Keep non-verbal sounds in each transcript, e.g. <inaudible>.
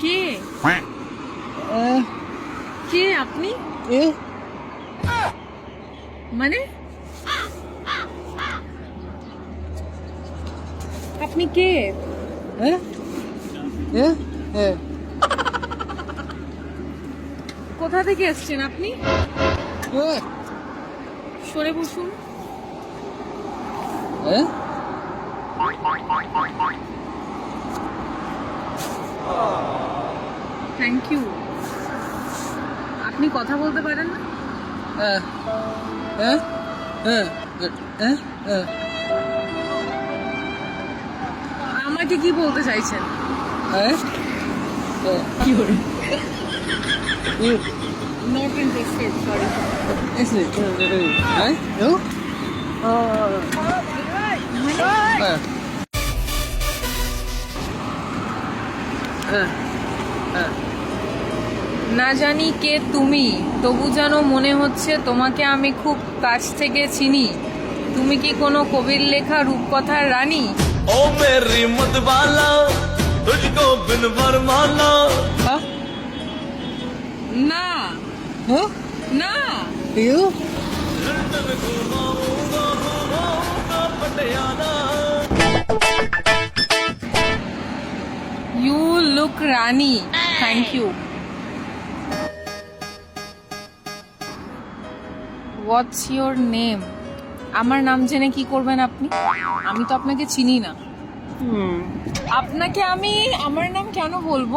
কে? কে আপনি? মানে? আপনি কে? কোথা থেকে এসছেন আপনি? সরে বসুন। থ্যাংক ইউ আপনি কথা বলতে পারেন না? আমাকে কি বলতে চাইছেন? কি করে নট ইন্টারেস্টেড সরি না জানি কে তুমি তবু যেন মনে হচ্ছে তোমাকে আমি খুব কাছ থেকে চিনি। তুমি কি কোনো কবির লেখা রূপকথার রানী? ও মেরি মতবালা তুঝকো বিন বরমালা। হ্যাঁ? না। হ্যাঁ? না। You? Look rani thank you what's your name আমার নাম জেনে কি করবেন আপনি? আমি তো আপনাকে চিনি না। আপনাকে আমি আমার নাম কেন বলব?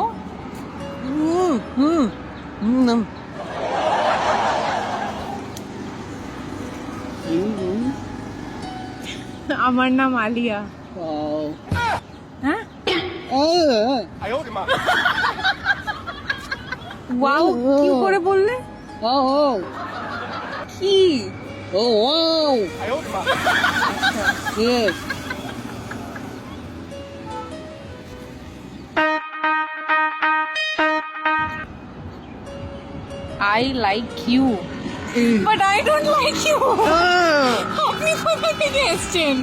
আমার নাম আলিয়া হ্যাঁ ওয়াও কি করে বললে কি I like you but I don't like you আপনি কোথা থেকে এসছেন।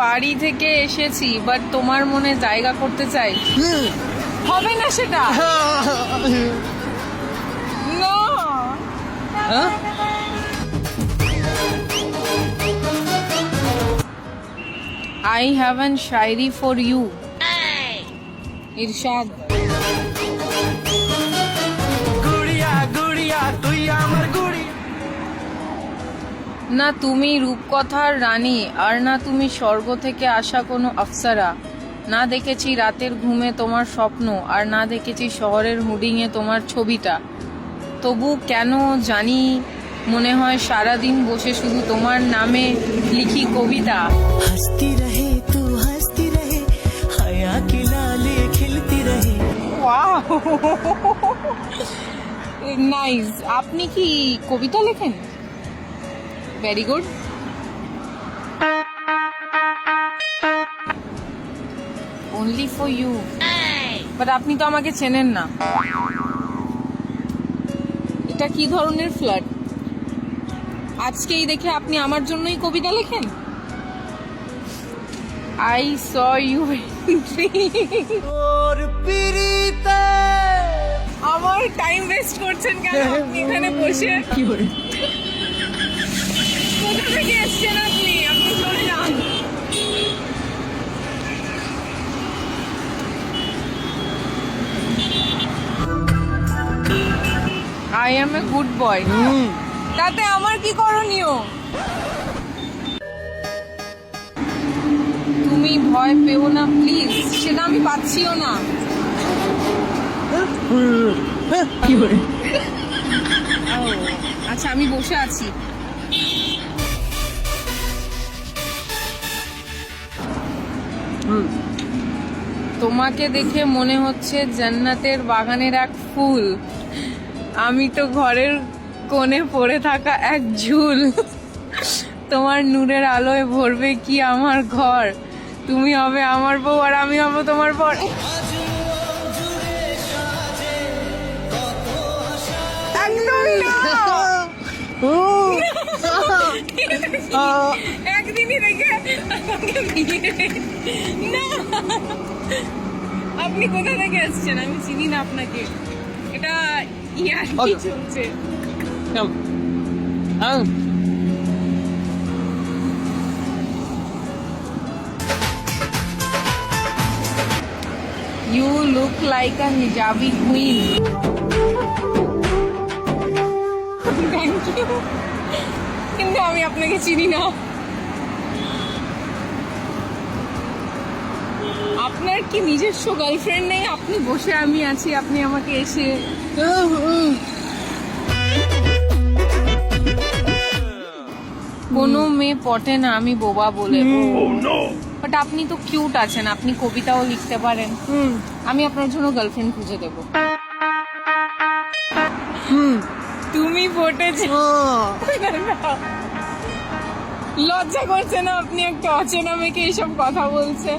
বাড়ি থেকে এসেছি বাট তোমার মনে জায়গা করতে চাই। হবে না সেটা? না I have an shayari for you ইরশাদ। না তুমি রূপকথার রানী আর না তুমি স্বর্গ থেকে আসা কোনো আফসারা। না দেখেছি রাতের ঘুমে তোমার স্বপ্ন আর না দেখেছি শহরের হুডিংয়ে তোমার ছবিটা। তবু কেন জানি মনে হয় সারাদিন বসে শুধু তোমার নামে লিখি কবিতা। হাসতি রহে তু হাসতি রহে হায়া কি লালে খেলতি রহে। ওয়াও! নাইস আপনি কি কবিতা লেখেন? Very good only for you but আপনি তো আমাকে চেনেন না। এটা কি ধরনের ফ্ল্যাট আজকেই দেখে আপনি আমার জন্যই কবিতা লেখেন? আই স ইউ তোর পিরিতে আমার টাইম ওয়েস্ট করছেন কেন? আপনি এখানে বসে <laughs> কি করে কোথা থেকে এসছেন আপনি? আপনি চলে যান। I am a good boy তাতে আমার কি করণীয়? তুমি ভয় পেও না প্লিজ সেটা আমি পাচ্ছিও না। ও, আচ্ছা আমি বসে আছি। তোমাকে দেখে মনে হচ্ছে জান্নাতের বাগানের এক ফুল। আমি তো ঘরের কোণে পড়ে থাকা এক ঝুল। তোমার নূরের আলোয় ভরবে কি আমার ঘর? তুমি হবে আমার বউ আর আমি হব তোমার বর। একদিনই রেখে আমাকে বিয়ে না আপনি কোথা থেকে এসেছেন আমি চিনি না আপনাকে এটা ইয়ার কি আচ্ছা। চলছে you look like a hijabi queen thank you কিন্তু আমি আপনাকে চিনি না আপনার কি নিজস্ব গার্লফ্রেন্ড নেই? আপনি বসে আমি আছি আপনি আমাকে এসে কোনো মেয়ে পটে না আমি বোবা বলে বাট আপনি তো কিউট আছেন আপনি কবিতাও লিখতে পারেন। আমি আপনার জন্য গার্লফ্রেন্ড খুঁজে দেবো। তুমি পটেছে। <laughs> লজ্জা করছে না আপনি একটা অচেনা মেয়েকে এইসব কথা বলছেন?